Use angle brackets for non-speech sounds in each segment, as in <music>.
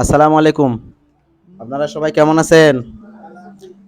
আসসালামু আলাইকুম। আপনারা সবাই কেমন আছেন?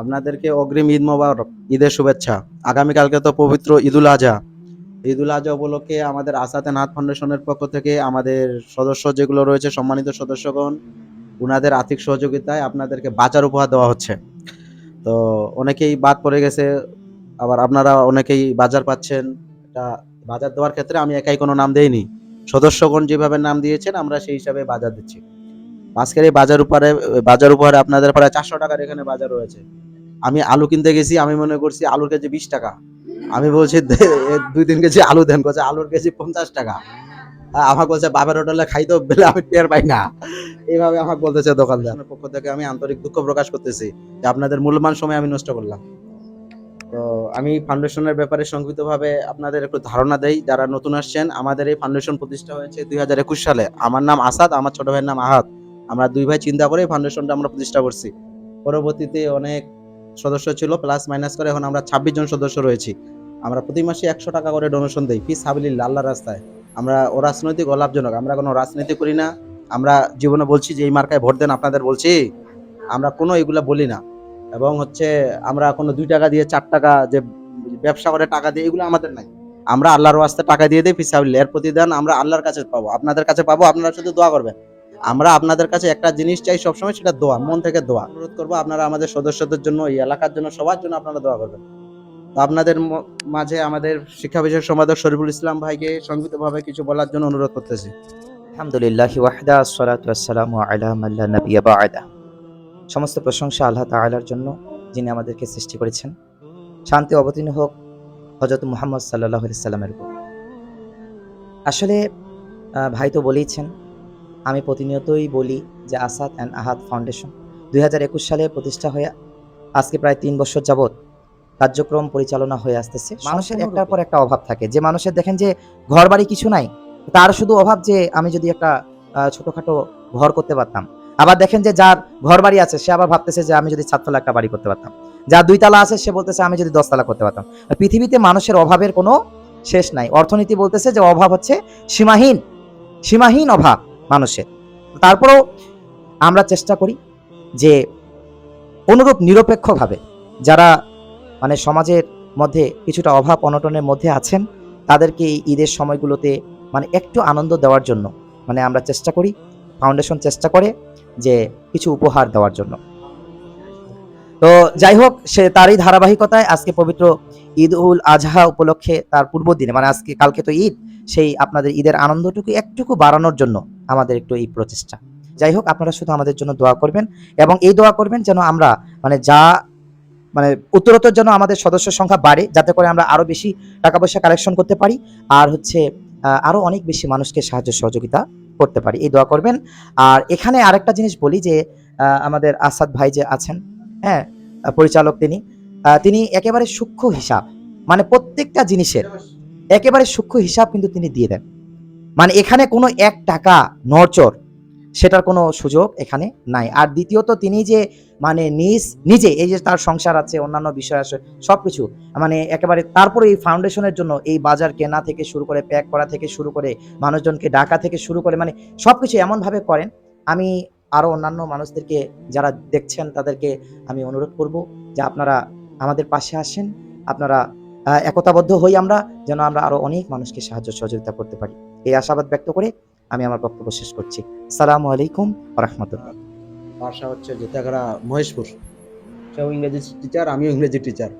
আপনাদেরকে অগ্রিম ঈদ মোবারক, ঈদের শুভেচ্ছা। আগামীকালকে তো পবিত্র ঈদুল আজহা। ঈদুল আজহা উপলক্ষে আমাদের আসাতে নাথ ফাউন্ডেশনের পক্ষ থেকে আমাদের সদস্য যেগুলো রয়েছে, সম্মানিত সদস্যগণ ওনাদের আর্থিক সহযোগিতায় আপনাদেরকে বাজার উপহার দেওয়া হচ্ছে। তো অনেকেই বাদ পড়ে গেছে, আবার আপনারা অনেকেই বাজার পাচ্ছেন। এটা বাজার দেওয়ার ক্ষেত্রে আমি একাই কোনো নাম দেইনি। সদস্যগণ যেভাবে নাম দিয়েছেন, আমরা সেই হিসাবে বাজার দিচ্ছি। আজকের এই বাজার উপহারে বাজার উপহারে আপনাদের প্রায় চারশো টাকার এখানে বাজার রয়েছে। আমি আলু কিনতে গেছি, আমি মনে করছি আলুর কেজি বিশ টাকা। আমি বলছি দুই তিন কেজি আলু দেন। করছে আলুর কেজি পঞ্চাশ টাকা। আমাকে বলছে বাবার হোটেলে খাইতে বেলে আমি টের পাই না। এইভাবে আমাকে বলতেছে দোকানদার। পক্ষ থেকে আমি আন্তরিক দুঃখ প্রকাশ করতেছি যে আপনাদের মূল্যবান সময় আমি নষ্ট করলাম। তো আমি ফাউন্ডেশনের ব্যাপারে সংক্ষিপ্তভাবে আপনাদের একটু ধারণা দেই। যারা নতুন আসছেন, আমাদের এই ফাউন্ডেশন প্রতিষ্ঠা হয়েছে দুই হাজার একুশ সালে। আমার নাম আসাদ, আমার ছোট ভাইয়ের নাম আহাদ। আমরা দুই ভাই চিন্তা করে ফাউন্ডেশনটা আমরা প্রতিষ্ঠা করছি। পরবর্তীতে অনেক সদস্য ছিল প্লাস মাইনাস করে এখন আমরা ছাব্বিশ জন সদস্য রয়েছি। আমরা প্রতি মাসে একশো টাকা করে ডোনেশন দিই, ফিস হাবিলিল্লা আল্লাহ রাস্তায়। আমরা অরাজনৈতিক অলাভজনক আমরা কোনো রাজনীতি করি না। আমরা জীবনে বলছি যে, এই মার্কায় ভোট দেন আপনাদের বলছি। আমরা কোনো এগুলা বলি না। এবং হচ্ছে আমরা কোনো দুই টাকা দিয়ে, চার টাকা যে ব্যবসা করে টাকা দিয়ে, এগুলো আমাদের নাই। আমরা আল্লাহর ওয়াস্তে টাকা দিয়ে দিই ফিসাবিল্লা এর প্রতিদান আমরা আল্লাহর কাছে পাবো। আপনাদের কাছে পাবো, আপনারা শুধু দোয়া করবেন। আমরা আপনাদের কাছে একটা জিনিস চাই সবসময়, সেটা দোয়া, মন থেকে দোয়া। অনুরোধ করব আপনারা আমাদের সদস্যদের জন্য, এই এলাকার জন্য, সবার জন্য আপনারা দোয়া করবেন। তো আপনাদের মাঝে আমাদের শিক্ষা বিষয়ক সম্পাদক শরীফুল ইসলাম ভাইকে সংক্ষিপ্তভাবে কিছু বলার জন্য অনুরোধ করতেছি। আলহামদুলিল্লাহ সমস্ত প্রশংসা আল্লাহ তাআলার জন্য, যিনি আমাদেরকে সৃষ্টি করেছেন। শান্তি অবতীর্ণ হোক হযরত মুহাম্মদ আলাইহি সাল্লামের উপর। আসলে ভাই তো বলেইছেন আমি প্রতিনিয়তই বলি যে আসাদ অ্যান্ড আহাদ ফাউন্ডেশন দুই হাজার একুশ সালে প্রতিষ্ঠা হয়ে আজকে প্রায় তিন বছর যাবৎ কার্যক্রম পরিচালনা হয়ে আসতেছে। মানুষের একটার পর একটা অভাব থাকে। যে মানুষের দেখেন যে ঘর বাড়ি কিছু নাই তার শুধু অভাব যে আমি যদি একটা ছোটখাটো ঘর করতে পারতাম। আবার দেখেন যে যার ঘর বাড়ি আছে সে আবার ভাবতেছে যে আমি যদি চারতলা একটা বাড়ি করতে পারতাম। যার দুইতলা আছে সে বলতেছে আমি যদি দশতলা করতে পারতাম। পৃথিবীতে মানুষের অভাবের কোনো শেষ নাই। অর্থনীতি বলতেছে যে অভাব হচ্ছে সীমাহীন সীমাহীন অভাব। মানুষের। তারপরেও আমরা চেষ্টা করি যে অনুরূপ নিরপেক্ষভাবে যারা মানে সমাজের মধ্যে কিছুটা অভাব অনটনের মধ্যে আছেন, তাদেরকে এই ঈদের সময়গুলোতে মানে একটু আনন্দ দেওয়ার জন্য মানে আমরা চেষ্টা করি ফাউন্ডেশন চেষ্টা করে যে কিছু উপহার দেওয়ার জন্য। তো যাই হোক সে তারই ধারাবাহিকতায় আজকে পবিত্র ঈদ উল আজহা উপলক্ষে তার পূর্ব দিনে মানে আজকে কালকে তো ঈদ, সেই আপনাদের ঈদের আনন্দটুকু একটুকু বাড়ানোর জন্য আমাদের একটু এই প্রচেষ্টা। যাই হোক আপনারা শুধু আমাদের জন্য দোয়া করবেন এবং এই দোয়া করবেন যেন আমরা মানে যা মানে উত্তরোত্তর যেন আমাদের সদস্য সংখ্যা বাড়ে, যাতে করে আমরা আরও বেশি টাকা পয়সা কালেকশন করতে পারি আর হচ্ছে আরও অনেক বেশি মানুষকে সাহায্য সহযোগিতা করতে পারি। এই দোয়া করবেন। আর এখানে আরেকটা জিনিস বলি যে আমাদের আসাদ ভাই যে আছেন হ্যাঁ পরিচালক তিনি। তিনি একেবারে সূক্ষ্ম হিসাব মানে প্রত্যেকটা জিনিসের একেবারে সূক্ষ্ম হিসাব কিন্তু তিনি দিয়ে দেন। মানে এখানে কোনো এক টাকা নড়চড় সেটার কোনো সুযোগ এখানে নাই। আর দ্বিতীয়ত তিনি যে মানে নিজ, নিজে এই যে তার সংসার আছে, অন্যান্য বিষয় আছে সব কিছু মানে একেবারে তারপরে এই ফাউন্ডেশনের জন্য এই বাজার কেনা থেকে শুরু করে, প্যাক করা থেকে শুরু করে, মানুষজনকে ডাকা থেকে শুরু করে মানে সব কিছু এমনভাবে করেন। আমি আরও অন্যান্য মানুষদেরকে যারা দেখছেন তাদেরকে আমি অনুরোধ করব যে আপনারা আমাদের পাশে আসেন। আপনারা একতাবদ্ধ হই আমরা যেন আমরা আরও অনেক মানুষকে সাহায্য সহযোগিতা করতে পারি। এই আশাবাদ ব্যক্ত করে আমি আমার বক্তব্য শেষ করছি। আসসালামু আলাইকুম রহমতুল্লাহ। বাসা হচ্ছে জেতাগড়া মহেশপুর। সেও ইংরেজি টিচার আমিও ইংরেজি টিচার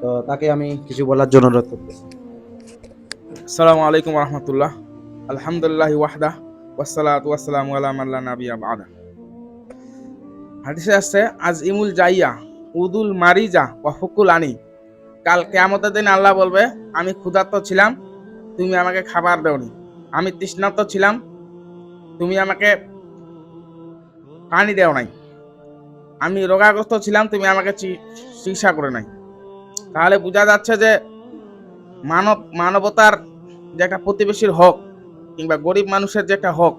তো তাকে আমি কিছু বলার জন্য অনুরোধ করতেছি। আসসালামু আলাইকুম রহমতুল্লাহ। আলহামদুলিল্লাহ ওয়াহদা। ওয়াসালাত ওয়াসালামু আলা মাল্লা নাবিয়া হাদিসে আসছে আজ ইমুল জাইয়া, উদুল মারিজা ওয়া হুকুল আনি কাল কেয়ামতের দিন আল্লাহ বলবে, আমি ক্ষুধার্ত ছিলাম, তুমি আমাকে খাবার দেওনি। আমি তৃষ্ণার্ত ছিলাম, তুমি আমাকে পানি দেও নাই। আমি রোগাগ্রস্ত ছিলাম, তুমি আমাকে চিকিৎসা করে নাই। তাহলে বোঝা যাচ্ছে যে মানব, মানবতার যে একটা প্রতিবেশীর হক কিংবা গরিব মানুষের যে একটা হক,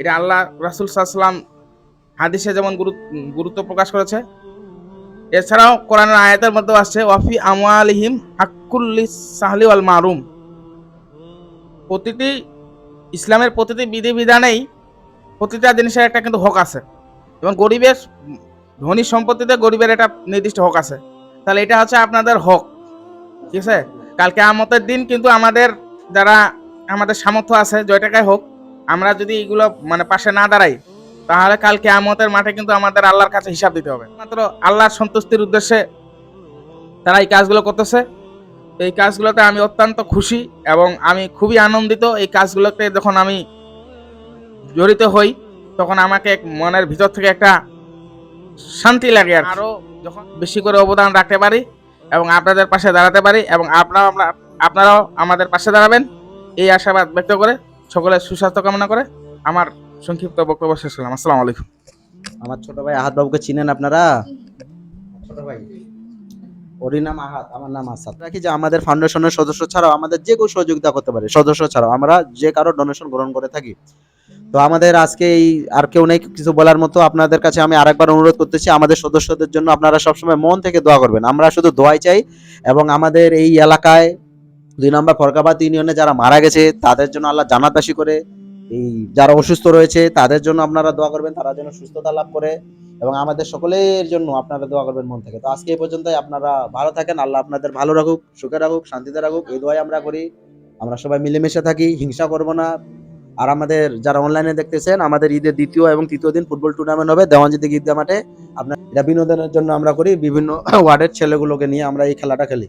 এটা আল্লাহ রাসুল সাল্লাম হাদিসে যেমন গুরুত্ব প্রকাশ করেছে। এছাড়াও কোরআনের আয়াতের মধ্যে আসছে ওয়াফি আমওয়ালিহিম হাক্কুল্লি সাহলি ওয়াল মারুম। প্রতিটি ইসলামের প্রতিটি বিধিবিধানেই প্রতিটা জিনিসের একটা কিন্তু হক আছে। এবং গরিবের, ধনী সম্পত্তিতে গরিবের একটা নির্দিষ্ট হক আছে। তাহলে এটা হচ্ছে আপনাদের হক। ঠিক আছে? কালকে আমতের দিন কিন্তু আমাদের যারা আমাদের সামর্থ্য আছে জয় টাকায় হোক, আমরা যদি এগুলো মানে পাশে না দাঁড়াই, তাহলে কালকে আমতের মাঠে কিন্তু আমাদের আল্লাহর কাছে হিসাব দিতে হবে। মাত্র আল্লাহর সন্তুষ্টির উদ্দেশ্যে তারা এই কাজগুলো করতেছে। এই কাজগুলোতে আমি অত্যন্ত খুশি এবং আমি খুবই আনন্দিত। এই কাজগুলোতে যখন আমি জড়িত হই, তখন আমাকে মনের ভিতর থেকে একটা শান্তি লাগে আর আরও যখন বেশি করে অবদান রাখতে পারি এবং আপনাদের পাশে দাঁড়াতে পারি এবং আপনারাও আপনারাও আমাদের পাশে দাঁড়াবেন। এই আশাবাদ ব্যক্ত করে সকলের সুস্বাস্থ্য কামনা করে আমার সংক্ষিপ্ত বক্তব্য শেষ করলাম। আসসালামু আলাইকুম। আমার ছোট ভাই আহাত বাবুকে চিনেন আপনারা? ছোট ভাই। ওরই নাম আহাত আমার নাম আসাদ। রাখি যে আমাদের ফাউন্ডেশনের সদস্য ছাড়াও আমাদের যে কেউ সহযোগিতা করতে পারে, সদস্য ছাড়াও আমরা যে কারও ডোনেশন গ্রহণ করে থাকি। তো আমাদের আজকে এই আর কেউ নেই, কিছু বলার মতো আপনাদের কাছে আমি আরেকবার অনুরোধ করতেছি, আমাদের সদস্যদের জন্য আপনারা সবসময় মন থেকে দোয়া করবেন। আমরা শুধু দোয়াই চাই এবং আমাদের এই এলাকায় দুই নম্বর ফরকাবাদ ইউনিয়নে যারা মারা গেছে, তাদের জন্য আল্লাহ জানাতবাসী করে। এই যারা অসুস্থ রয়েছে, তাদের জন্য আপনারা দোয়া করবেন, তারা যেন সুস্থতা লাভ করে এবং আমাদের সকলের জন্য আপনারা দোয়া করবেন মন থেকে। তো আজকে এই পর্যন্তই, আপনারা ভালো থাকেন, আল্লাহ আপনাদের ভালো রাখুক, সুখে রাখুক, শান্তিতে রাখুক, এই দোয়াই আমরা করি। আমরা সবাই মিলেমিশে থাকি, হিংসা করব না। আর আমাদের যারা অনলাইনে দেখতেছেন, আমাদের ঈদের দ্বিতীয় এবং তৃতীয় দিন ফুটবল টুর্নামেন্ট হবে, দেওয়ানজিতে ঈদগা মাঠে। আপনার এটা বিনোদনের জন্য আমরা করি, বিভিন্ন <coughs> ওয়ার্ডের ছেলেগুলোকে নিয়ে আমরা এই খেলাটা খেলি।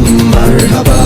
Merhaba